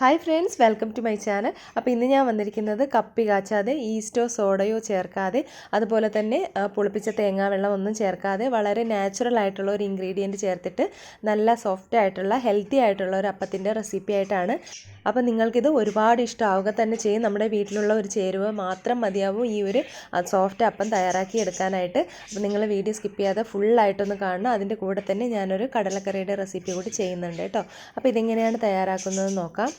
Hi friends welcome to my channel അപ്പോൾ ഇന്ന് ഞാൻ വന്നിരിക്കുന്നത് കപ്പി കാച്ചാതെ ഈസ്റ്റോ സോഡയോ ചേർക്കാതെ അതുപോലെ തന്നെ പുളിപ്പിച്ച തേങ്ങാ വെള്ളം ഒന്നും ചേർക്കാതെ വളരെ നാച്ചുറൽ ആയിട്ടുള്ള ഒരു ഇൻഗ്രീഡിയന്റ് ചേർത്തിട്ട് നല്ല സോഫ്റ്റ് ആയിട്ടുള്ള ഹെൽത്തി ആയിട്ടുള്ള ഒരു അപ്പത്തിന്റെ റെസിപ്പി ആയിട്ടാണ്. അപ്പോൾ നിങ്ങൾക്കിത് ഒരുപാട് ഇഷ്ടമാവുക തന്നെ ചെയ്യും. നമ്മുടെ വീട്ടിലുള്ള ഒരു ചേരുവ മാത്രം മതിയാവും ഈ ഒരു സോഫ്റ്റ് അപ്പം തയ്യാറാക്കി എടുക്കാനായിട്ട്. അപ്പോൾ നിങ്ങൾ വീഡിയോ സ്കിപ്പ് ചെയ്യാതെ ഫുള്ളായിട്ടൊന്ന് കാണണം. അതിന്റെ കൂടെ തന്നെ ഞാനൊരു കടലക്കറിയുടെ റെസിപ്പി കൂടി ചെയ്യുന്നുണ്ട് കേട്ടോ. അപ്പോൾ ഇതെങ്ങനെയാണ് തയ്യാറാക്കുന്നത് നോക്കാം.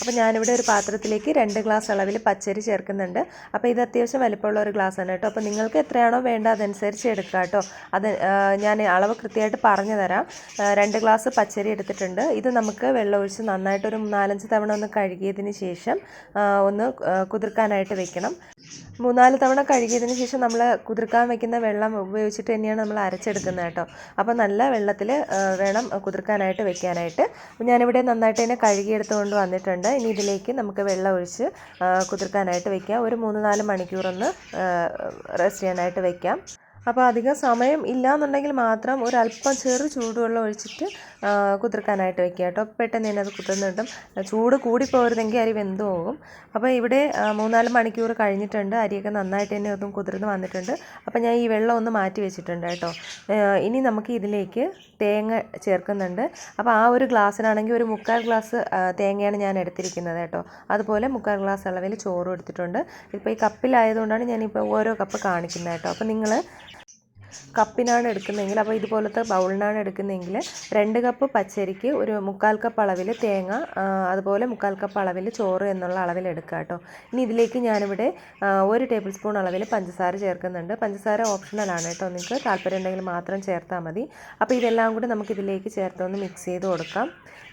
അപ്പോൾ ഞാനിവിടെ ഒരു പാത്രത്തിലേക്ക് രണ്ട് ഗ്ലാസ് അളവിൽ പച്ചരി ചേർക്കുന്നുണ്ട്. അപ്പോൾ ഇത് അത്യാവശ്യം വലിപ്പമുള്ള ഒരു ഗ്ലാസ് ആണ് കേട്ടോ. അപ്പോൾ നിങ്ങൾക്ക് എത്രയാണോ വേണ്ട അതനുസരിച്ച് എടുക്കുക കേട്ടോ. അത് ഞാൻ അളവ് കൃത്യമായിട്ട് പറഞ്ഞു തരാം. രണ്ട് ഗ്ലാസ് പച്ചരി എടുത്തിട്ടുണ്ട്. ഇത് നമുക്ക് വെള്ളം ഒഴിച്ച് നന്നായിട്ടൊരു നാലഞ്ച് തവണ ഒന്ന് കഴുകിയതിന് ശേഷം ഒന്ന് കുതിർക്കാനായിട്ട് വെക്കണം. മൂന്നാൽ തവണ കഴുകിയതിന് ശേഷം നമ്മൾ കുതിർക്കാൻ വെക്കുന്ന വെള്ളം ഉപയോഗിച്ചിട്ട് തന്നെയാണ് നമ്മൾ അരച്ചെടുക്കുന്നത് കേട്ടോ. അപ്പോൾ നല്ല വെള്ളത്തിൽ വേണം കുതിർക്കാനായിട്ട് വെക്കാനായിട്ട്. ഞാനിവിടെ നന്നായിട്ട് തന്നെ കഴുകിയെടുത്തുകൊണ്ട് വന്നിട്ടുണ്ട്. ഇനി ഇതിലേക്ക് നമുക്ക് വെള്ളം ഒഴിച്ച് കുതിർക്കാനായിട്ട് വെക്കാം. ഒരു മൂന്ന് നാല് മണിക്കൂറൊന്ന് റെസ്റ്റ് ചെയ്യാനായിട്ട് വെക്കാം. അപ്പോൾ അധികം സമയം ഇല്ലാന്നുണ്ടെങ്കിൽ മാത്രം ഒരല്പം ചെറു ചൂടുവെള്ളം ഒഴിച്ചിട്ട് കുതിർക്കാനായിട്ട് വെക്കുക കേട്ടോ. പെട്ടെന്ന് തന്നെ അത് കുതിർന്നിട്ടും ചൂട് കൂടി പോരുന്നെങ്കിൽ അരി വെന്ത് പോകും. അപ്പോൾ ഇവിടെ മൂന്നാൽ മണിക്കൂർ കഴിഞ്ഞിട്ടുണ്ട്. അരിയൊക്കെ നന്നായിട്ട് തന്നെ ഒന്നും കുതിർന്ന് വന്നിട്ടുണ്ട്. അപ്പോൾ ഞാൻ ഈ വെള്ളം ഒന്ന് മാറ്റി വെച്ചിട്ടുണ്ട് കേട്ടോ. ഇനി നമുക്ക് ഇതിലേക്ക് തേങ്ങ ചേർക്കുന്നുണ്ട്. അപ്പോൾ ആ ഒരു ഗ്ലാസ്സിനാണെങ്കിൽ ഒരു മുക്കാൽ ഗ്ലാസ് തേങ്ങയാണ് ഞാൻ എടുത്തിരിക്കുന്നത് കേട്ടോ. അതുപോലെ മുക്കാൽ ഗ്ലാസ് അളവിൽ ചോറും എടുത്തിട്ടുണ്ട്. ഇപ്പോൾ ഈ കപ്പിലായതുകൊണ്ടാണ് ഞാനിപ്പോൾ ഓരോ കപ്പ് കാണിക്കുന്നത് കേട്ടോ. അപ്പോൾ നിങ്ങൾ കപ്പിനാണ് എടുക്കുന്നതെങ്കിൽ അപ്പോൾ ഇതുപോലത്തെ ബൗളിനാണ് എടുക്കുന്നതെങ്കിൽ രണ്ട് കപ്പ് പച്ചരിക്ക് ഒരു മുക്കാൽ കപ്പ് അളവിൽ തേങ്ങ അതുപോലെ മുക്കാൽ കപ്പ് അളവിൽ ചോറ് എന്നുള്ള അളവിൽ എടുക്കുക കേട്ടോ. ഇനി ഇതിലേക്ക് ഞാനിവിടെ ഒരു ടേബിൾ സ്പൂൺ അളവിൽ പഞ്ചസാര ചേർക്കുന്നുണ്ട്. പഞ്ചസാര ഓപ്ഷണലാണ് കേട്ടോ. നിങ്ങൾക്ക് താല്പര്യം ഉണ്ടെങ്കിൽ മാത്രം ചേർത്താൽ മതി. അപ്പോൾ ഇതെല്ലാം കൂടി നമുക്കിതിലേക്ക് ചേർത്തൊന്ന് മിക്സ് ചെയ്ത് കൊടുക്കാം.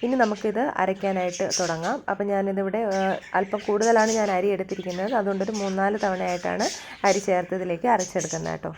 ഇനി നമുക്കിത് അരയ്ക്കാനായിട്ട് തുടങ്ങാം. അപ്പോൾ ഞാനിതിവിടെ അല്പം കൂടുതലാണ് ഞാൻ അരി എടുത്തിരിക്കുന്നത്. അതുകൊണ്ടൊരു മൂന്നാൽ തവണയായിട്ടാണ് അരി ചേർത്ത് ഇതിലേക്ക് അരച്ചെടുക്കുന്നത് കേട്ടോ.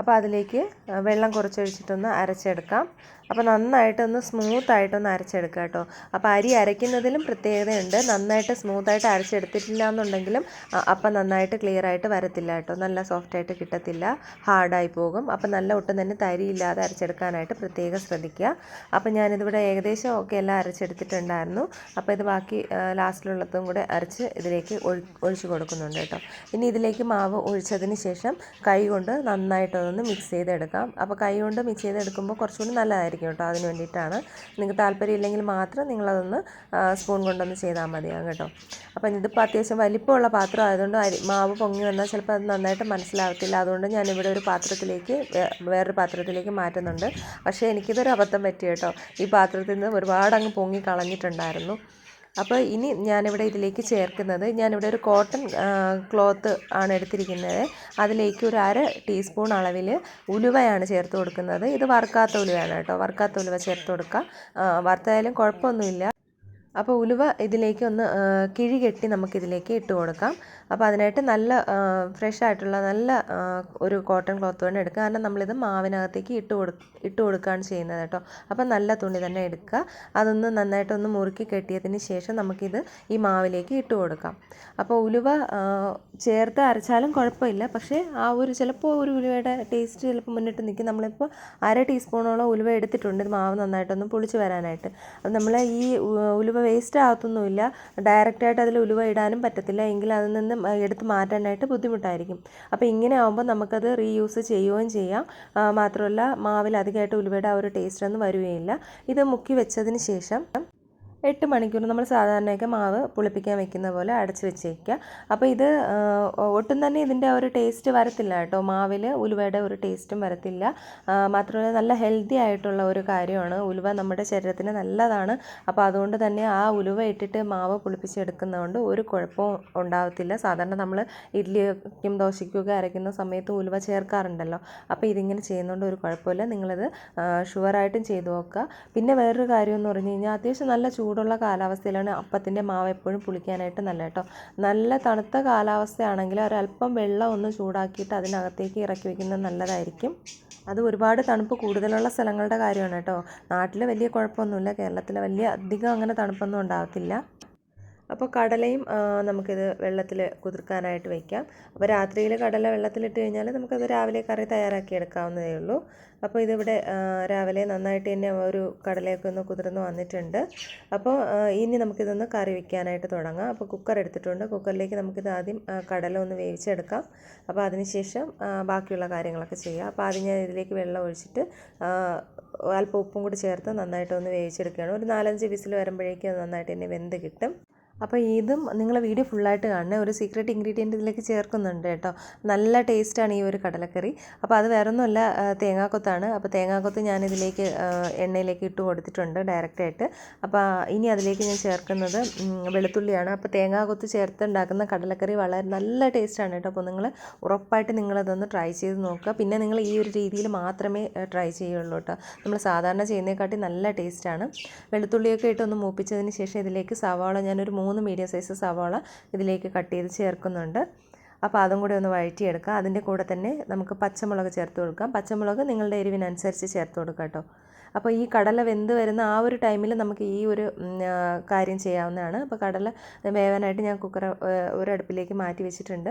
അപ്പോൾ അതിലേക്ക് വെള്ളം കുറച്ചൊഴിച്ചിട്ടൊന്ന് അരച്ചെടുക്കാം. അപ്പോൾ നന്നായിട്ടൊന്ന് സ്മൂത്തായിട്ടൊന്ന് അരച്ചെടുക്കുക കേട്ടോ. അപ്പോൾ അരി അരയ്ക്കുന്നതിലും പ്രത്യേകതയുണ്ട്. നന്നായിട്ട് സ്മൂത്തായിട്ട് അരച്ചെടുത്തിട്ടില്ല എന്നുണ്ടെങ്കിലും അപ്പം നന്നായിട്ട് ക്ലിയർ ആയിട്ട് വരത്തില്ല കേട്ടോ. നല്ല സോഫ്റ്റായിട്ട് കിട്ടത്തില്ല. ഹാർഡായി പോകും. അപ്പം നല്ല ഒട്ടും തന്നെ തരിയില്ലാതെ അരച്ചെടുക്കാനായിട്ട് പ്രത്യേകം ശ്രദ്ധിക്കുക. അപ്പോൾ ഞാനിതിവിടെ ഏകദേശം ഒക്കെ എല്ലാം അരച്ചെടുത്തിട്ടുണ്ടായിരുന്നു. അപ്പോൾ ഇത് ബാക്കി ലാസ്റ്റിലുള്ളതും കൂടെ അരച്ച് ഇതിലേക്ക് ഒഴി ഒഴിച്ച് കൊടുക്കുന്നുണ്ട് കേട്ടോ. ഇനി ഇതിലേക്ക് മാവ് ഒഴിച്ചതിന് ശേഷം കൈ കൊണ്ട് നന്നായിട്ടൊന്ന് മിക്സ് ചെയ്തെടുക്കാം. അപ്പോൾ കൈ കൊണ്ട് മിക്സ് ചെയ്തെടുക്കുമ്പോൾ കുറച്ചുകൂടി നല്ലതായിരിക്കും കേട്ടോ. അതിന് വേണ്ടിയിട്ടാണ്. നിങ്ങൾക്ക് താല്പര്യമില്ലെങ്കിൽ മാത്രം നിങ്ങളതൊന്ന് സ്പൂൺ കൊണ്ടൊന്ന് ചെയ്താൽ മതിയാകും കേട്ടോ. അപ്പം ഇതിപ്പോൾ അത്യാവശ്യം വലിപ്പമുള്ള പാത്രം ആയതുകൊണ്ട് അരി മാവ് പൊങ്ങി വന്നാൽ ചിലപ്പോൾ അത് നന്നായിട്ട് മനസ്സിലാകത്തില്ല അതുകൊണ്ട് ഞാനിവിടെ ഒരു പാത്രത്തിലേക്ക് വേറൊരു പാത്രത്തിലേക്ക് മാറ്റുന്നുണ്ട്. പക്ഷേ എനിക്കിതൊരു അബദ്ധം പറ്റി കേട്ടോ. ഈ പാത്രത്തിൽ നിന്ന് ഒരുപാട് അങ്ങ് പൊങ്ങി കളഞ്ഞിട്ടുണ്ടായിരുന്നു. അപ്പോൾ ഇനി ഞാനിവിടെ ഇതിലേക്ക് ചേർക്കുന്നത് ഞാനിവിടെ ഒരു കോട്ടൺ ക്ലോത്ത് ആണ് എടുത്തിരിക്കുന്നത്. അതിലേക്ക് ഒരു അര ടീസ്പൂൺ അളവിൽ ഉലുവയാണ് ചേർത്ത് കൊടുക്കുന്നത്. ഇത് വറുക്കാത്ത ഉലുവയാണ് കേട്ടോ. വറുക്കാത്ത ഉലുവ ചേർത്ത് കൊടുക്കുക വറുത്തായാലും കുഴപ്പമൊന്നുമില്ല. അപ്പോൾ ഉലുവ ഇതിലേക്ക് ഒന്ന് കിഴി കെട്ടി നമുക്കിതിലേക്ക് ഇട്ട് കൊടുക്കാം. അപ്പോൾ അതിനായിട്ട് നല്ല ഫ്രഷ് ആയിട്ടുള്ള നല്ല ഒരു കോട്ടൺ ക്ലോത്ത് തന്നെ എടുക്കുക കാരണം നമ്മളിത് മാവിനകത്തേക്ക് ഇട്ട് കൊടു ഇട്ട് കൊടുക്കുകയാണ് ചെയ്യുന്നത് കേട്ടോ. അപ്പോൾ നല്ല തുണി തന്നെ എടുക്കുക. അതൊന്ന് നന്നായിട്ടൊന്ന് മുറുക്കി കെട്ടിയതിന് ശേഷം നമുക്കിത് ഈ മാവിലേക്ക് ഇട്ട് കൊടുക്കാം. അപ്പോൾ ഉലുവ ചേർത്ത് അരച്ചാലും കുഴപ്പമില്ല. പക്ഷേ ആ ഒരു ചിലപ്പോൾ ഒരു ഉലുവയുടെ ടേസ്റ്റ് ചിലപ്പോൾ മുന്നിട്ട് നിൽക്കും. നമ്മളിപ്പോൾ അര ടീസ്പൂണോളം ഉലുവ എടുത്തിട്ടുണ്ട്. ഇത് മാവ് നന്നായിട്ടൊന്ന് പൊളിച്ച് വരാനായിട്ട്. അത് നമ്മൾ ഈ ഉ- ഉലുവ വേസ്റ്റ് ആകത്തൊന്നുമില്ല. ഡയറക്റ്റായിട്ട് അതിൽ ഉലുവ ഇടാനും പറ്റത്തില്ല. എങ്കിൽ അതിൽ നിന്ന് എടുത്ത് മാറ്റാനായിട്ട് ബുദ്ധിമുട്ടായിരിക്കും. അപ്പോൾ ഇങ്ങനെ ആകുമ്പോൾ നമുക്കത് റീയൂസ് ചെയ്യുകയും ചെയ്യാം. മാത്രമല്ല മാവിൽ അധികമായിട്ട് ഉലുവയുടെ ആ ഒരു ടേസ്റ്റ് ഒന്നും വരികയില്ല. ഇത് മുക്കി വെച്ചതിന് ശേഷം എട്ട് മണിക്കൂർ നമ്മൾ സാധാരണയൊക്കെ മാവ് പുളിപ്പിക്കാൻ വെക്കുന്ന പോലെ അടച്ച് വെച്ചേക്കുക. അപ്പോൾ ഇത് ഒട്ടും തന്നെ ഇതിന്റെ ഒരു ടേസ്റ്റ് വരത്തില്ല കേട്ടോ. മാവിൽ ഉലുവയുടെ ഒരു ടേസ്റ്റും വരത്തില്ല. മാത്രമല്ല നല്ല ഹെൽത്തി ആയിട്ടുള്ള ഒരു കാര്യമാണ്. ഉലുവ നമ്മുടെ ശരീരത്തിന് നല്ലതാണ്. അപ്പോൾ അതുകൊണ്ട് തന്നെ ആ ഉലുവ ഇട്ടിട്ട് മാവ് പുളിപ്പിച്ചെടുക്കുന്നതുകൊണ്ട് ഒരു കുഴപ്പവും ഉണ്ടാവത്തില്ല. സാധാരണ നമ്മൾ ഇഡ്ഡലിക്കും ദോശയ്ക്കൊക്കെ അരയ്ക്കുന്ന സമയത്ത് ഉലുവ ചേർക്കാറുണ്ടല്ലോ. അപ്പോൾ ഇതിങ്ങനെ ചെയ്യുന്നതുകൊണ്ട് ഒരു കുഴപ്പമില്ല. നിങ്ങളിത് ഷുവറായിട്ടും ചെയ്തു നോക്കുക. പിന്നെ വേറൊരു കാര്യം എന്ന് പറഞ്ഞു കഴിഞ്ഞാൽ അത്യാവശ്യം നല്ല ചൂടുള്ള കാലാവസ്ഥയിലാണ് അപ്പത്തിന്റെ മാവ് എപ്പോഴും പുളിക്കാനായിട്ട് നല്ല കേട്ടോ. നല്ല തണുത്ത കാലാവസ്ഥയാണെങ്കിൽ ഒരല്പം വെള്ളം ഒന്ന് ചൂടാക്കിയിട്ട് അതിനകത്തേക്ക് ഇറക്കി വയ്ക്കുന്നത് നല്ലതായിരിക്കും. അത് ഒരുപാട് തണുപ്പ് കൂടുതലുള്ള സ്ഥലങ്ങളുടെ കാര്യമാണ് കേട്ടോ. നാട്ടിൽ വലിയ കുഴപ്പമൊന്നുമില്ല. കേരളത്തിൽ വലിയ അധികം അങ്ങനെ തണുപ്പൊന്നും ഉണ്ടാകത്തില്ല. അപ്പോൾ കടലയും നമുക്കിത് വെള്ളത്തിൽ കുതിർക്കാനായിട്ട് വയ്ക്കാം അപ്പോൾ രാത്രിയിൽ കടല വെള്ളത്തിലിട്ട് കഴിഞ്ഞാൽ നമുക്കത് രാവിലെ കറി തയ്യാറാക്കി എടുക്കാവുന്നതേ ഉള്ളൂ. അപ്പോൾ ഇതിവിടെ രാവിലെ നന്നായിട്ട് തന്നെ ഒരു കടലയൊക്കെ ഒന്ന് കുതിർന്ന് വന്നിട്ടുണ്ട്. അപ്പോൾ ഇനി നമുക്കിതൊന്ന് കറി വയ്ക്കാനായിട്ട് തുടങ്ങാം. അപ്പോൾ കുക്കർ എടുത്തിട്ടുണ്ട്. കുക്കറിലേക്ക് നമുക്കിത് ആദ്യം കടല ഒന്ന് വേവിച്ചെടുക്കാം. അപ്പോൾ അതിനുശേഷം ബാക്കിയുള്ള കാര്യങ്ങളൊക്കെ ചെയ്യാം. അപ്പോൾ ആദ്യം ഞാൻ ഇതിലേക്ക് വെള്ളം ഒഴിച്ചിട്ട് അല്പം ഉപ്പും കൂടി ചേർത്ത് നന്നായിട്ടൊന്ന് വേവിച്ചെടുക്കുകയാണ്. ഒരു നാലഞ്ച് വിസിൽ വരുമ്പോഴേക്കും അത് നന്നായിട്ട് തന്നെ വെന്ത് കിട്ടും. അപ്പോൾ ഇതും നിങ്ങൾ വീഡിയോ ഫുള്ളായിട്ട് കാണണേ ഒരു സീക്രട്ട് ഇൻഗ്രീഡിയന്റ് ഇതിലേക്ക് ചേർക്കുന്നുണ്ട് കേട്ടോ. നല്ല ടേസ്റ്റാണ് ഈ ഒരു കടലക്കറി. അപ്പോൾ അത് വേറെ ഒന്നുമല്ല തേങ്ങാക്കൊത്താണ്. അപ്പോൾ തേങ്ങാക്കൊത്ത് ഞാനിതിലേക്ക് എണ്ണയിലേക്ക് ഇട്ട് കൊടുത്തിട്ടുണ്ട് ഡയറക്റ്റായിട്ട് അപ്പോൾ ഇനി അതിലേക്ക് ഞാൻ ചേർക്കുന്നത് വെളുത്തുള്ളിയാണ്. അപ്പോൾ തേങ്ങാക്കൊത്ത് ചേർത്തുണ്ടാക്കുന്ന കടലക്കറി വളരെ നല്ല ടേസ്റ്റാണ് കേട്ടോ. അപ്പോൾ നിങ്ങൾ ഉറപ്പായിട്ട് നിങ്ങളതൊന്ന് ട്രൈ ചെയ്ത് നോക്കുക. പിന്നെ നിങ്ങൾ ഈ ഒരു രീതിയിൽ മാത്രമേ ട്രൈ ചെയ്യുള്ളൂ കേട്ടോ. നമ്മൾ സാധാരണ ചെയ്യുന്നതിനെക്കാട്ടി നല്ല ടേസ്റ്റാണ് വെളുത്തുള്ളിയൊക്കെ ഇട്ടൊന്ന് മൂപ്പിച്ചതിന് ശേഷം ഇതിലേക്ക് സവാള ഞാനൊരു മൂന്ന് മീഡിയം സൈസ് സവാള ഇതിലേക്ക് കട്ട് ചെയ്ത് ചേർക്കുന്നുണ്ട്. അപ്പോൾ അതും കൂടി ഒന്ന് വഴറ്റിയെടുക്കുക അതിന്റെ കൂടെ തന്നെ നമുക്ക് പച്ചമുളക് ചേർത്ത് കൊടുക്കാം. പച്ചമുളക് നിങ്ങളുടെ എരിവിനനുസരിച്ച് ചേർത്ത് കൊടുക്കുക കേട്ടോ. അപ്പോൾ ഈ കടല വെന്ത് വരുന്ന ആ ഒരു ടൈമിൽ നമുക്ക് ഈ ഒരു കാര്യം ചെയ്യാവുന്നതാണ്. അപ്പോൾ കടല വേവാനായിട്ട് ഞാൻ കുക്കർ ഒരു അടുപ്പിലേക്ക് മാറ്റി വെച്ചിട്ടുണ്ട്.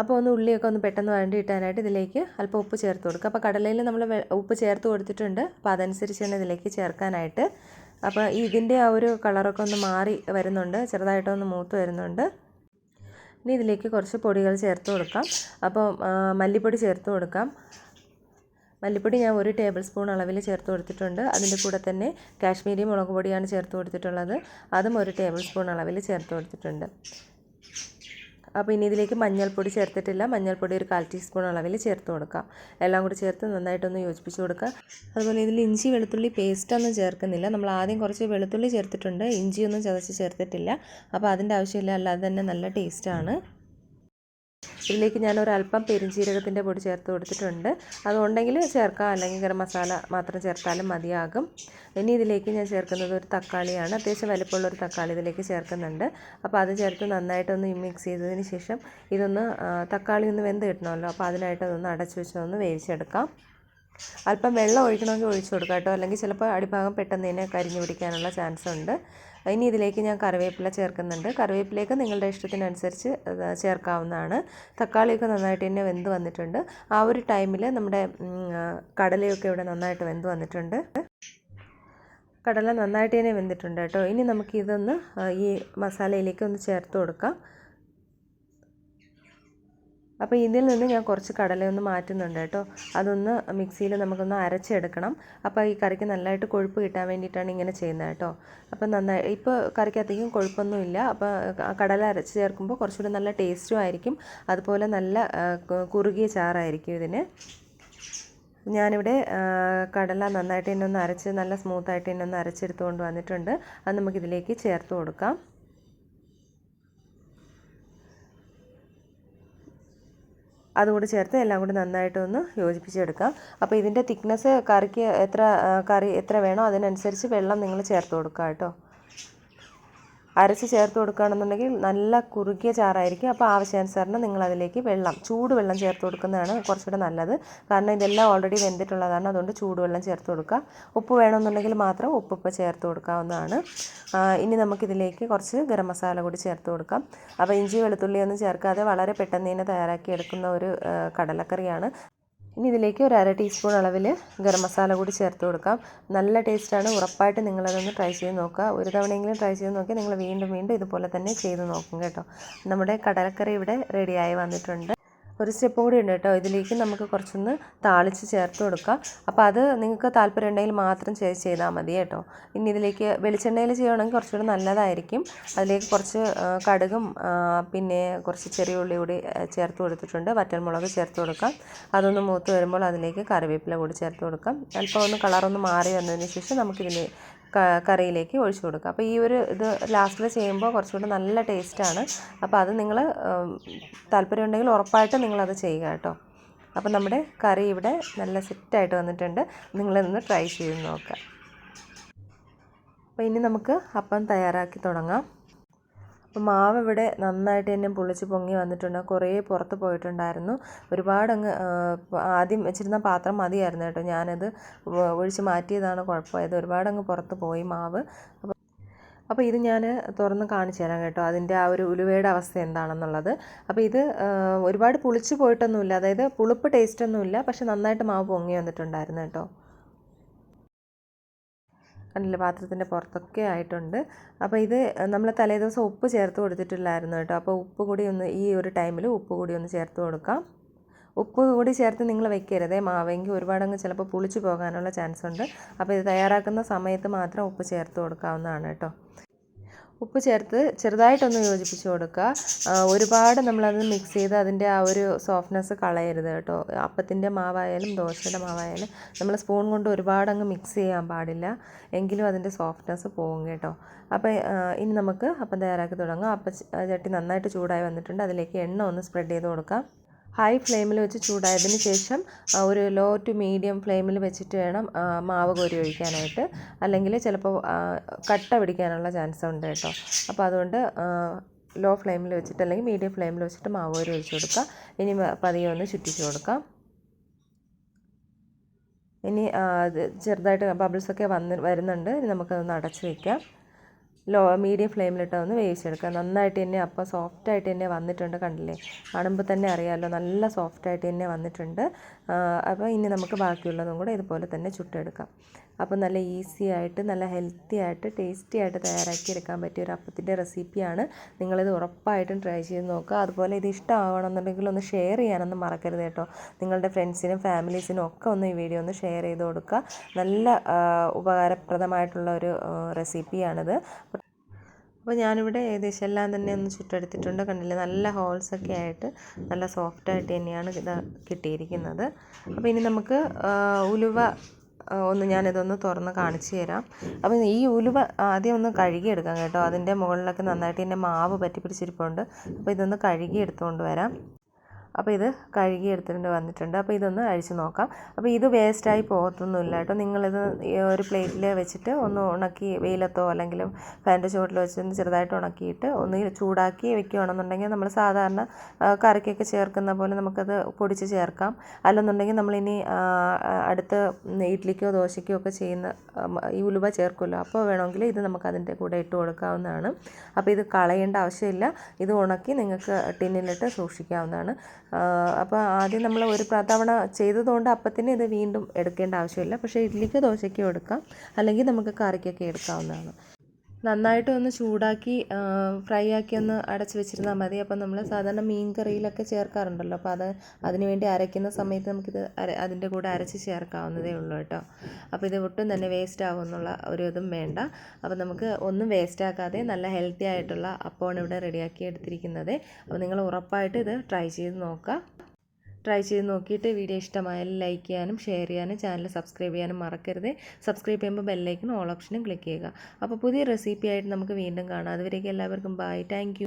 അപ്പോൾ ഒന്ന് ഉള്ളിയൊക്കെ ഒന്ന് പെട്ടെന്ന് വേണ്ടി ഇട്ടാനായിട്ട് ഇതിലേക്ക് അല്പം ഉപ്പ് ചേർത്ത് കൊടുക്കുക അപ്പോൾ കടലയിൽ നമ്മൾ ഉപ്പ് ചേർത്ത് കൊടുത്തിട്ടുണ്ട്. അപ്പോൾ അതനുസരിച്ച് തന്നെ ഇതിലേക്ക് ചേർക്കാനായിട്ട് അപ്പോൾ ഇതിന്റെ ആ ഒരു കളറൊക്കെ ഒന്ന് മാറി വരുന്നുണ്ട്. ചെറുതായിട്ടൊന്ന് മൂത്ത് വരുന്നുണ്ട്. ഇനി ഇതിലേക്ക് കുറച്ച് പൊടികൾ ചേർത്ത് കൊടുക്കാം. അപ്പോൾ മല്ലിപ്പൊടി ചേർത്ത് കൊടുക്കാം. മല്ലിപ്പൊടി ഞാൻ ഒരു ടേബിൾ സ്പൂൺ അളവിൽ ചേർത്ത് കൊടുത്തിട്ടുണ്ട്. അതിന്റെ കൂടെ തന്നെ കാശ്മീരി മുളക് പൊടിയാണ് ചേർത്ത് കൊടുത്തിട്ടുള്ളത്. അതും ഒരു ടേബിൾ സ്പൂൺ അളവിൽ ചേർത്ത് കൊടുത്തിട്ടുണ്ട്. അപ്പോൾ ഇനി ഇതിലേക്ക് മഞ്ഞൾപ്പൊടി ചേർത്തിട്ടില്ല. മഞ്ഞൾപ്പൊടി ഒരു കാൽ ടീസ്പൂൺ അളവിൽ ചേർത്ത് കൊടുക്കാം. എല്ലാം കൂടി ചേർത്ത് നന്നായിട്ടൊന്ന് യോജിപ്പിച്ച് കൊടുക്കുക. അതുപോലെ ഇതിൽ ഇഞ്ചി വെളുത്തുള്ളി പേസ്റ്റൊന്നും ചേർക്കുന്നില്ല. നമ്മൾ ആദ്യം കുറച്ച് വെളുത്തുള്ളി ചേർത്തിട്ടുണ്ട്. ഇഞ്ചിയൊന്നും ചതച്ച് ചേർത്തിട്ടില്ല. അപ്പോൾ അതിന്റെ ആവശ്യമില്ല. അല്ലാതെ തന്നെ നല്ല ടേസ്റ്റാണ് ഇതിലേക്ക് ഞാൻ ഒരല്പം പെരിഞ്ജീരകത്തിന്റെ പൊടി ചേർത്ത് കൊടുത്തിട്ടുണ്ട്. അതുണ്ടെങ്കിൽ ചേർക്കാം. അല്ലെങ്കിൽ ഗരം മസാല മാത്രം ചേർത്താലും മതിയാകും. ഇനി ഇതിലേക്ക് ഞാൻ ചേർക്കുന്നത് ഒരു തക്കാളിയാണ്. അത്യാവശ്യം വലിപ്പമുള്ള ഒരു തക്കാളി ഇതിലേക്ക് ചേർക്കുന്നുണ്ട്. അപ്പോൾ അത് ചേർത്ത് നന്നായിട്ടൊന്ന് മിക്സ് ചെയ്തതിന് ശേഷം ഇതൊന്ന് തക്കാളി ഒന്ന് വെന്ത് കിട്ടണമല്ലോ. അപ്പോൾ അതിനായിട്ട് അതൊന്ന് അടച്ചു വെച്ചൊന്ന് വേവിച്ചെടുക്കാം. അല്പം വെള്ളം ഒഴിക്കണമെങ്കിൽ ഒഴിച്ചു കൊടുക്കാം കേട്ടോ. അല്ലെങ്കിൽ ചിലപ്പോൾ അടിഭാഗം പെട്ടെന്ന് തന്നെ കരിഞ്ഞു പിടിക്കാനുള്ള ചാൻസ് ഉണ്ട് ഇനി ഇതിലേക്ക് ഞാൻ കറിവേപ്പില ചേർക്കുന്നുണ്ട്. കറിവേപ്പിലേക്ക് നിങ്ങളുടെ ഇഷ്ടത്തിനനുസരിച്ച് ചേർക്കാവുന്നതാണ്. തക്കാളിയൊക്കെ നന്നായിട്ട് തന്നെ വെന്ത് വന്നിട്ടുണ്ട്. ആ ഒരു ടൈമിൽ നമ്മുടെ കടലയൊക്കെ ഇവിടെ നന്നായിട്ട് വെന്ത് വന്നിട്ടുണ്ട്. കടല നന്നായിട്ട് തന്നെ വെന്തിട്ടുണ്ട് കേട്ടോ. ഇനി നമുക്കിതൊന്ന് ഈ മസാലയിലേക്ക് ഒന്ന് ചേർത്ത് കൊടുക്കാം. അപ്പോൾ ഇതിൽ നിന്ന് ഞാൻ കുറച്ച് കടലയൊന്ന് മാറ്റുന്നുണ്ട് കേട്ടോ. അതൊന്ന് മിക്സിയിൽ നമുക്കൊന്ന് അരച്ചെടുക്കണം. അപ്പോൾ ഈ കറിക്ക് നല്ലതായിട്ട് കൊഴുപ്പ് കിട്ടാൻ വേണ്ടിയിട്ടാണ് ഇങ്ങനെ ചെയ്യുന്നത് കേട്ടോ. അപ്പോൾ നന്നായി ഇപ്പോൾ കറിക്കകത്തേക്കും കൊഴുപ്പൊന്നുമില്ല അപ്പോൾ കടല അരച്ച് ചേർക്കുമ്പോൾ കുറച്ചുകൂടി നല്ല ടേസ്റ്റും ആയിരിക്കും. അതുപോലെ നല്ല കുറുകിയ ചാറായിരിക്കും ഇതിന്. ഞാനിവിടെ കടല നന്നായിട്ട് തന്നെ ഒന്ന് അരച്ച് നല്ല സ്മൂത്തായിട്ട് തന്നെ ഒന്ന് അരച്ചെടുത്തുകൊണ്ട് വന്നിട്ടുണ്ട്. അത് നമുക്കിതിലേക്ക് ചേർത്ത് കൊടുക്കാം. അതുകൂടി ചേർത്ത് എല്ലാം കൂടി നന്നായിട്ടൊന്ന് യോജിപ്പിച്ചെടുക്കാം. അപ്പോൾ ഇതിന്റെ തിക്നെസ് കറിക്ക് എത്ര കറി എത്ര വേണോ അതിനനുസരിച്ച് വെള്ളം നിങ്ങൾ ചേർത്ത് കൊടുക്കുക കേട്ടോ. അരച്ച് ചേർത്ത് കൊടുക്കുകയാണെന്നുണ്ടെങ്കിൽ നല്ല കുറുകിയ ചാറായിരിക്കും. അപ്പോൾ ആവശ്യാനുസരണം നിങ്ങൾ അതിലേക്ക് വെള്ളം ചൂടുവെള്ളം ചേർത്ത് കൊടുക്കുന്നതാണ് കുറച്ചുകൂടെ നല്ലത്. കാരണം ഇതെല്ലാം ഓൾറെഡി വെന്തിട്ടുള്ളതാണ്. അതുകൊണ്ട് ചൂടുവെള്ളം ചേർത്ത് കൊടുക്കുക. ഉപ്പ് വേണമെന്നുണ്ടെങ്കിൽ മാത്രം ഉപ്പ് ഇപ്പോൾ ചേർത്ത് കൊടുക്കാവുന്നതാണ്. ഇനി നമുക്കിതിലേക്ക് കുറച്ച് ഗരം മസാല കൂടി ചേർത്ത് കൊടുക്കാം. അപ്പോൾ ഇഞ്ചി വെളുത്തുള്ളി ഒന്നും ചേർക്കാതെ വളരെ പെട്ടെന്ന് തന്നെ തയ്യാറാക്കി എടുക്കുന്ന ഒരു കടലക്കറിയാണ്. ഇനി ഇതിലേക്ക് ഒരു അര ടീസ്പൂൺ അളവിൽ ഗരം മസാല കൂടി ചേർത്ത് കൊടുക്കാം. നല്ല ടേസ്റ്റാണ് ഉറപ്പായിട്ട് നിങ്ങളതൊന്ന് ട്രൈ ചെയ്ത് നോക്കുക. ഒരു തവണയെങ്കിലും ട്രൈ ചെയ്ത് നോക്കി നിങ്ങൾ വീണ്ടും വീണ്ടും ഇതുപോലെ തന്നെ ചെയ്ത് നോക്കും കേട്ടോ. നമ്മുടെ കടലക്കറി ഇവിടെ റെഡിയായി വന്നിട്ടുണ്ട്. ഒരു സ്റ്റെപ്പ് കൂടി ഉണ്ട് കേട്ടോ. ഇതിലേക്ക് നമുക്ക് കുറച്ചൊന്ന് താളിച്ച് ചേർത്ത് കൊടുക്കാം. അപ്പോൾ അത് നിങ്ങൾക്ക് താല്പര്യം ഉണ്ടെങ്കിൽ മാത്രം ചെയ്ത് ചെയ്താൽ മതി കേട്ടോ. ഇനി ഇതിലേക്ക് വെളിച്ചെണ്ണയിൽ ചെയ്യുകയാണെങ്കിൽ കുറച്ചുകൂടി നല്ലതായിരിക്കും. അതിലേക്ക് കുറച്ച് കടുകും പിന്നെ കുറച്ച് ചെറിയ ഉള്ളി കൂടി ചേർത്ത് കൊടുത്തിട്ടുണ്ട്. വറ്റൽമുളക് ചേർത്ത് കൊടുക്കാം. അതൊന്ന് മൂത്ത് വരുമ്പോൾ അതിലേക്ക് കറിവേപ്പില കൂടി ചേർത്ത് കൊടുക്കാം. അല്പം ഒന്ന് കളറൊന്ന് മാറി വന്നതിന് ശേഷം നമുക്കിതിൽ കറിയിലേക്ക് ഒഴിച്ചു കൊടുക്കുക. അപ്പോൾ ഈ ഒരു ഇത് ലാസ്റ്റിൽ ചെയ്യുമ്പോൾ കുറച്ചുകൂടി നല്ല ടേസ്റ്റാണ് അപ്പോൾ അത് നിങ്ങൾ താല്പര്യമുണ്ടെങ്കിൽ ഉറപ്പായിട്ടും നിങ്ങളത് ചെയ്യുക കേട്ടോ. അപ്പോൾ നമ്മുടെ കറി ഇവിടെ നല്ല സെറ്റായിട്ട് വന്നിട്ടുണ്ട്. നിങ്ങളിന്ന് ട്രൈ ചെയ്ത് നോക്കുക. അപ്പോൾ ഇനി നമുക്ക് അപ്പം തയ്യാറാക്കി തുടങ്ങാം. അപ്പോൾ മാവ് ഇവിടെ നന്നായിട്ട് തന്നെ പുളിച്ച് പൊങ്ങി വന്നിട്ടുണ്ട്. കുറേ പുറത്ത് പോയിട്ടുണ്ടായിരുന്നു. ഒരുപാട് അങ്ങ് ആദ്യം വെച്ചിരുന്ന പാത്രം മതിയായിരുന്നു കേട്ടോ. ഞാനത് ഒഴിച്ച് മാറ്റിയതാണ് കുഴപ്പമായത്. ഒരുപാട് അങ്ങ് പുറത്ത് പോയി മാവ്. അപ്പോൾ അപ്പോൾ ഇത് ഞാൻ തുറന്ന് കാണിച്ചു തരാം കേട്ടോ. അതിന്റെ ആ ഒരു ഉലുവയുടെ അവസ്ഥ എന്താണെന്നുള്ളത്. അപ്പോൾ ഇത് ഒരുപാട് പുളിച്ച് പോയിട്ടൊന്നുമില്ല. അതായത് പുളിപ്പ് ടേസ്റ്റ് ഒന്നുമില്ല. പക്ഷെ നന്നായിട്ട് മാവ് പൊങ്ങി വന്നിട്ടുണ്ടായിരുന്നു കേട്ടോ. കണ്ടില്ല പാത്രത്തിന്റെ പുറത്തൊക്കെ ആയിട്ടുണ്ട്. അപ്പോൾ ഇത് നമ്മൾ തലേദിവസം ഉപ്പ് ചേർത്ത് കൊടുത്തിട്ടില്ലായിരുന്നു കേട്ടോ. അപ്പോൾ ഉപ്പ് കൂടി ഒന്ന് ഈ ഒരു ടൈമിൽ ഉപ്പ് കൂടി ഒന്ന് ചേർത്ത് കൊടുക്കാം. ഉപ്പ് കൂടി ചേർത്ത് നിങ്ങൾ വെക്കരുതേ. മാവെങ്കിൽ ഒരുപാടങ്ങ് ചിലപ്പോൾ പുളിച്ചു പോകാനുള്ള ചാൻസ് ഉണ്ട് അപ്പോൾ ഇത് തയ്യാറാക്കുന്ന സമയത്ത് മാത്രം ഉപ്പ് ചേർത്ത് കൊടുക്കാവുന്നതാണ് കേട്ടോ. ഉപ്പ് ചേർത്ത് ചെറുതായിട്ടൊന്ന് യോജിപ്പിച്ച് കൊടുക്കുക. ഒരുപാട് നമ്മളത് മിക്സ് ചെയ്ത് അതിന്റെ ആ ഒരു സോഫ്റ്റ്നെസ് കളയരുത് കേട്ടോ. അപ്പത്തിന്റെ മാവായാലും ദോശയുടെ മാവായാലും നമ്മൾ സ്പൂൺ കൊണ്ട് ഒരുപാട് അങ്ങ് മിക്സ് ചെയ്യാൻ പാടില്ല. എങ്കിലും അതിന്റെ സോഫ്റ്റ്നെസ് പോകും കേട്ടോ. അപ്പോൾ ഇനി നമുക്ക് അപ്പം തയ്യാറാക്കി തുടങ്ങാം. അപ്പം ചട്ടി നന്നായിട്ട് ചൂടായി വന്നിട്ടുണ്ട്. അതിലേക്ക് എണ്ണ ഒന്ന് സ്പ്രെഡ് ചെയ്ത് കൊടുക്കാം. ഹൈ ഫ്ലെയിമിൽ വെച്ച് ചൂടായതിന് ശേഷം ഒരു ലോ ടു മീഡിയം ഫ്ലെയിമിൽ വെച്ചിട്ട് വേണം മാവ് കോരി ഒഴിക്കാനായിട്ട്. അല്ലെങ്കിൽ ചിലപ്പോൾ കട്ട പിടിക്കാനുള്ള ചാൻസ് ഉണ്ട് കേട്ടോ. അപ്പോൾ അതുകൊണ്ട് ലോ ഫ്ലെയിമിൽ വെച്ചിട്ട് അല്ലെങ്കിൽ മീഡിയം ഫ്ലെയിമിൽ വെച്ചിട്ട് മാവ് കോരി ഒഴിച്ചു കൊടുക്കുക. ഇനി പതിയെ ഒന്ന് ചുറ്റിച്ചു കൊടുക്കാം. ഇനി ചെറുതായിട്ട് ബബിൾസൊക്കെ വന്ന് വരുന്നുണ്ട്. ഇനി നമുക്കതൊന്ന് അടച്ചു വയ്ക്കാം ലോ മീഡിയം ഫ്ലെയിമിലിട്ട് ഒന്ന് വേവിച്ചെടുക്കുക. നന്നായിട്ട് തന്നെ അപ്പം സോഫ്റ്റായിട്ട് തന്നെ വന്നിട്ടുണ്ട് കണ്ടില്ലേ? കാണുമ്പോൾ തന്നെ അറിയാമല്ലോ നല്ല സോഫ്റ്റായിട്ട് തന്നെ വന്നിട്ടുണ്ട്. അപ്പോൾ ഇനി നമുക്ക് ബാക്കിയുള്ളതും കൂടെ ഇതുപോലെ തന്നെ ചുട്ടെടുക്കാം. അപ്പോൾ നല്ല ഈസി ആയിട്ട് നല്ല ഹെൽത്തി ആയിട്ട് ടേസ്റ്റി ആയിട്ട് തയ്യാറാക്കി എടുക്കാൻ പറ്റിയ ഒരു അപ്പത്തിന്റെ റെസിപ്പിയാണ് നിങ്ങളിത് ഉറപ്പായിട്ടും ട്രൈ ചെയ്ത് നോക്കുക. അതുപോലെ ഇത് ഇഷ്ടമാവണമെന്നുണ്ടെങ്കിൽ ഒന്ന് ഷെയർ ചെയ്യാനൊന്നും മറക്കരുത് കേട്ടോ. നിങ്ങളുടെ ഫ്രണ്ട്സിനും ഫാമിലീസിനും ഒക്കെ ഒന്ന് ഈ വീഡിയോ ഒന്ന് ഷെയർ ചെയ്ത് കൊടുക്കുക. നല്ല ഉപകാരപ്രദമായിട്ടുള്ള ഒരു റെസിപ്പിയാണിത് അപ്പോൾ ഞാനിവിടെ ഏകദേശം എല്ലാം തന്നെ ഒന്ന് ചുറ്റെടുത്തിട്ടുണ്ട് കണ്ടില്ലേ? നല്ല ഹോൾസ് ഒക്കെ ആയിട്ട് നല്ല സോഫ്റ്റായിട്ട് തന്നെയാണ് ഇത് കിട്ടിയിരിക്കുന്നത്. അപ്പോൾ ഇനി നമുക്ക് ഉലുവ ഒന്ന് ഞാനിതൊന്ന് തുറന്ന് കാണിച്ചു തരാം. അപ്പം ഈ ഉലുവ ആദ്യം ഒന്ന് കഴുകിയെടുക്കാം കേട്ടോ. അതിന്റെ മുകളിലൊക്കെ നന്നായിട്ട് എന്റെ മാവ് പറ്റി പിടിച്ചിരിപ്പുണ്ട്. അപ്പോൾ ഇതൊന്ന് കഴുകി എടുത്തുകൊണ്ട് വരാം. അപ്പോൾ ഇത് കഴുകി എടുത്തിട്ട് വന്നിട്ടുണ്ട്. അപ്പോൾ ഇതൊന്ന് അഴിച്ച് നോക്കാം. അപ്പോൾ ഇത് വേസ്റ്റായി പോകത്തൊന്നുമില്ല കേട്ടോ. നിങ്ങളിത് ഒരു പ്ലേറ്റിൽ വെച്ചിട്ട് ഒന്ന് ഉണക്കി വെയിലത്തോ അല്ലെങ്കിൽ ഫാന്റെ ചുവട്ടിൽ വെച്ചൊന്ന് ചെറുതായിട്ട് ഉണക്കിയിട്ട് ഒന്ന് ചൂടാക്കി വെക്കുകയാണെന്നുണ്ടെങ്കിൽ നമ്മൾ സാധാരണ കറിക്കൊക്കെ ചേർക്കുന്ന പോലെ നമുക്കത് പൊടിച്ച് ചേർക്കാം. അല്ലെന്നുണ്ടെങ്കിൽ നമ്മളിനി അടുത്ത ഇഡ്ഡലിക്കോ ദോശയ്ക്കോ ഒക്കെ ചെയ്യുന്ന ഈ ഉലുവ ചേർക്കുമല്ലോ. അപ്പോൾ വേണമെങ്കിൽ ഇത് നമുക്ക് അതിന്റെ കൂടെ ഇട്ട് കൊടുക്കാവുന്നതാണ്. അപ്പോൾ ഇത് കളയേണ്ട ആവശ്യമില്ല. ഇത് ഉണക്കി നിങ്ങൾക്ക് ടിന്നിലിട്ട് സൂക്ഷിക്കാവുന്നതാണ്. അപ്പോൾ ആദ്യം നമ്മൾ ഒരു തവണ ചെയ്തതുകൊണ്ട് അപ്പത്തിന് ഇത് വീണ്ടും എടുക്കേണ്ട ആവശ്യമില്ല. പക്ഷേ ഇഡ്ഡലിക്ക് ദോശയ്ക്കോ എടുക്കാം. അല്ലെങ്കിൽ നമുക്ക് കറിക്കൊക്കെ എടുക്കാവുന്നതാണ്. നന്നായിട്ട് ഒന്ന് ചൂടാക്കി ഫ്രൈ ആക്കി ഒന്ന് അടച്ച് വെച്ചിരുന്നാൽ മതി. അപ്പം നമ്മൾ സാധാരണ മീൻ കറിയിലൊക്കെ ചേർക്കാറുണ്ടല്ലോ. അപ്പോൾ അത് അതിന് വേണ്ടി അരയ്ക്കുന്ന സമയത്ത് നമുക്കിത് അര അതിന്റെ കൂടെ അരച്ച് ചേർക്കാവുന്നതേ ഉള്ളൂ കേട്ടോ. അപ്പോൾ ഇത് ഒട്ടും തന്നെ വേസ്റ്റ് ആകുമെന്നുള്ള ഒരു ഇതും വേണ്ട. അപ്പോൾ നമുക്ക് ഒന്നും വേസ്റ്റ് ആക്കാതെ നല്ല ഹെൽത്തി ആയിട്ടുള്ള അപ്പമാണ് ഇവിടെ റെഡിയാക്കി എടുത്തിരിക്കുന്നത്. അപ്പോൾ നിങ്ങൾ ഉറപ്പായിട്ട് ഇത് ട്രൈ ചെയ്ത് നോക്കുക. ട്രൈ ചെയ്ത് നോക്കിയിട്ട് വീഡിയോ ഇഷ്ടമായാലും ലൈക്ക് ചെയ്യാനും ഷെയർ ചെയ്യാനും ചാനൽ സബ്സ്ക്രൈബ് ചെയ്യാനും മറക്കരുത്. സബ്സ്ക്രൈബ് ചെയ്യുമ്പോൾ ബെല്ലൈക്കനും ഓൾ ഓപ്ഷനും ക്ലിക്ക് ചെയ്യുക. അപ്പോൾ പുതിയ റെസിപ്പി ആയിട്ട് നമുക്ക് വീണ്ടും കാണാം. അതുവരേക്കും എല്ലാവർക്കും ബൈ. താങ്ക്